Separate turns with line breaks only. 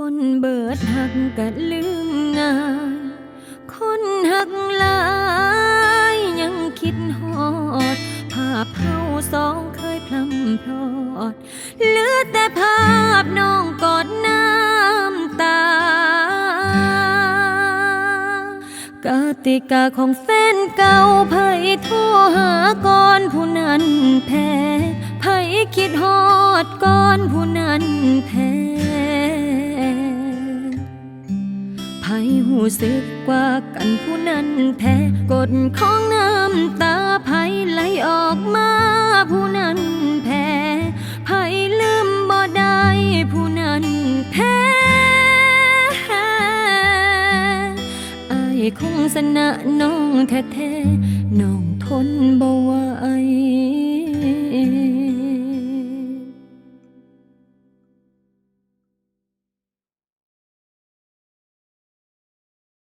คนเบิดหักก็ลืมงายคนหักหลายยังคิดฮอด ภาพเฮาสองเคยพลำพลอดเหลือแต่ภาพน้องกอดน้ำตากติกาของแฟนเก่าไผโทรหาก่อนผู้นั้นแพ้ไผคิดฮอดก่อนผู้นั้นแพ้ ไผหูสึกกว่ากันผู้นั้นแพ้กดของน้ำตาไผไหลออกมาผู้นั้นแพ้ไผลืมบ่ได้ผู้นั้นแพ้อายคงสนะน้องแท้ๆน้องทน